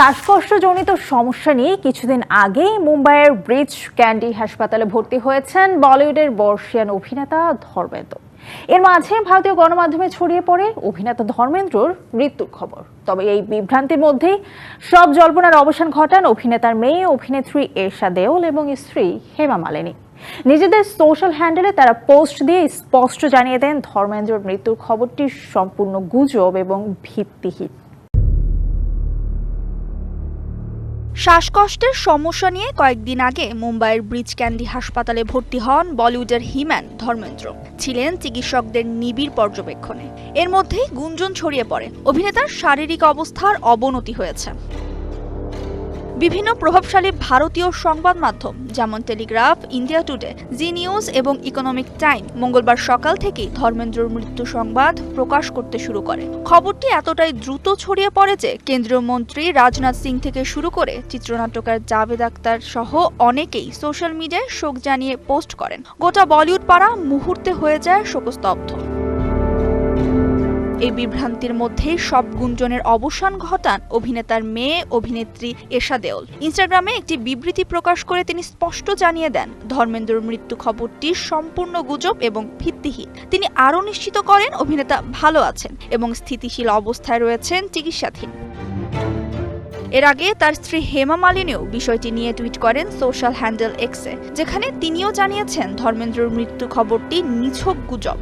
শ্বাসকষ্টজনিত সমস্যা নিয়ে কিছুদিন আগেই মুম্বাইয়ের ব্রিজ ক্যান্ডি হাসপাতালে ভর্তি হয়েছেন বলিউডের বর্ষিয়ান অভিনেতা ধর্মেন্দ্র। এর মাঝে ভারতীয় গণমাধ্যমে ছড়িয়ে পড়ে অভিনেতা ধর্মেন্দ্রর মৃত্যুর খবর। তবে এই বিভ্রান্তির মধ্যেই সব জল্পনার অবসান ঘটান অভিনেতার মেয়ে, অভিনেত্রী এরশা দেওল এবং স্ত্রী হেমা মালিনী। নিজেদের সোশ্যাল হ্যান্ডেলে তারা পোস্ট দিয়ে স্পষ্ট জানিয়ে দেন ধর্মেন্দ্রর মৃত্যুর খবরটি সম্পূর্ণ গুজব এবং ভিত্তিহীন। শ্বাসকষ্টের সমস্যা নিয়ে কয়েকদিন আগে মুম্বাইয়ের ব্রিজ ক্যান্ডি হাসপাতালে ভর্তি হন বলিউডের হিম্যান ধর্মেন্দ্র। ছিলেন চিকিৎসকদের নিবিড় পর্যবেক্ষণে। এর মধ্যেই গুঞ্জন ছড়িয়ে পড়ে। অভিনেতার শারীরিক অবস্থার অবনতি হয়েছে। বিভিন্ন প্রভাবশালী ভারতীয় সংবাদ মাধ্যম, যেমন Telegraph, India Today, Zee news এবং ইকোনমিক টাইম, মঙ্গলবার সকাল থেকেই ধর্মেন্দ্রর মৃত্যু সংবাদ প্রকাশ করতে শুরু করে। খবরটি এতটাই দ্রুত ছড়িয়ে পড়ে যে কেন্দ্রীয় মন্ত্রী রাজনাথ সিং থেকে শুরু করে চিত্রনাট্যকার জাভেদ আক্তার সহ অনেকেই সোশ্যাল মিডিয়ায় শোক জানিয়ে পোস্ট করেন। গোটা বলিউড পাড়া মুহূর্তে হয়ে যায় শোকস্তব্ধ। এই বিভ্রান্তির মধ্যে সব গুঞ্জনের অবসান ঘটান অভিনেতার মেয়ে অভিনেত্রী এশা দেওল। ইনস্টাগ্রামে একটি বিবৃতি প্রকাশ করে তিনি স্পষ্ট জানিয়ে দেন ধর্মেন্দ্রর মৃত্যু খবরটি সম্পূর্ণ গুজব এবং ভিত্তিহীন। তিনি আরও নিশ্চিত করেন অভিনেতা ভালো আছেন এবং স্থিতিশীল অবস্থায় রয়েছেন চিকিৎসাধীন। এর আগে তার স্ত্রী হেমা মালিনীও বিষয়টি নিয়ে টুইট করেন সোশ্যাল হ্যান্ডেল এক্সে, যেখানে তিনিও জানিয়েছেন ধর্মেন্দ্রর মৃত্যু খবরটি নিছক গুজব।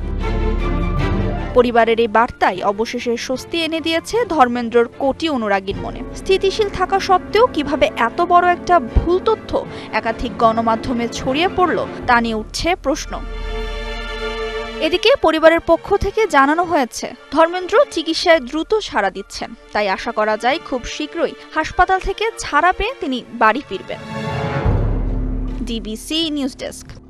পরিবারের এই বার্তাই অবশেষে স্বস্তি এনে দিয়েছে ধর্মেন্দ্রর কোটি অনুরাগীর মনে। স্থিতিশীল থাকা সত্ত্বেও কীভাবে এত বড় একটা ভুল তথ্য একাধিক গণমাধ্যমে ছড়িয়ে পড়ল, তা নিয়ে উঠছে প্রশ্ন। এদিকে পরিবারের পক্ষ থেকে জানানো হয়েছে, ধর্মেন্দ্র চিকিৎসায় দ্রুত সাড়া দিচ্ছেন। তাই আশা করা যায় খুব শীঘ্রই হাসপাতাল থেকে ছাড়া পেয়ে তিনি বাড়ি ফিরবেন। DBC news desk.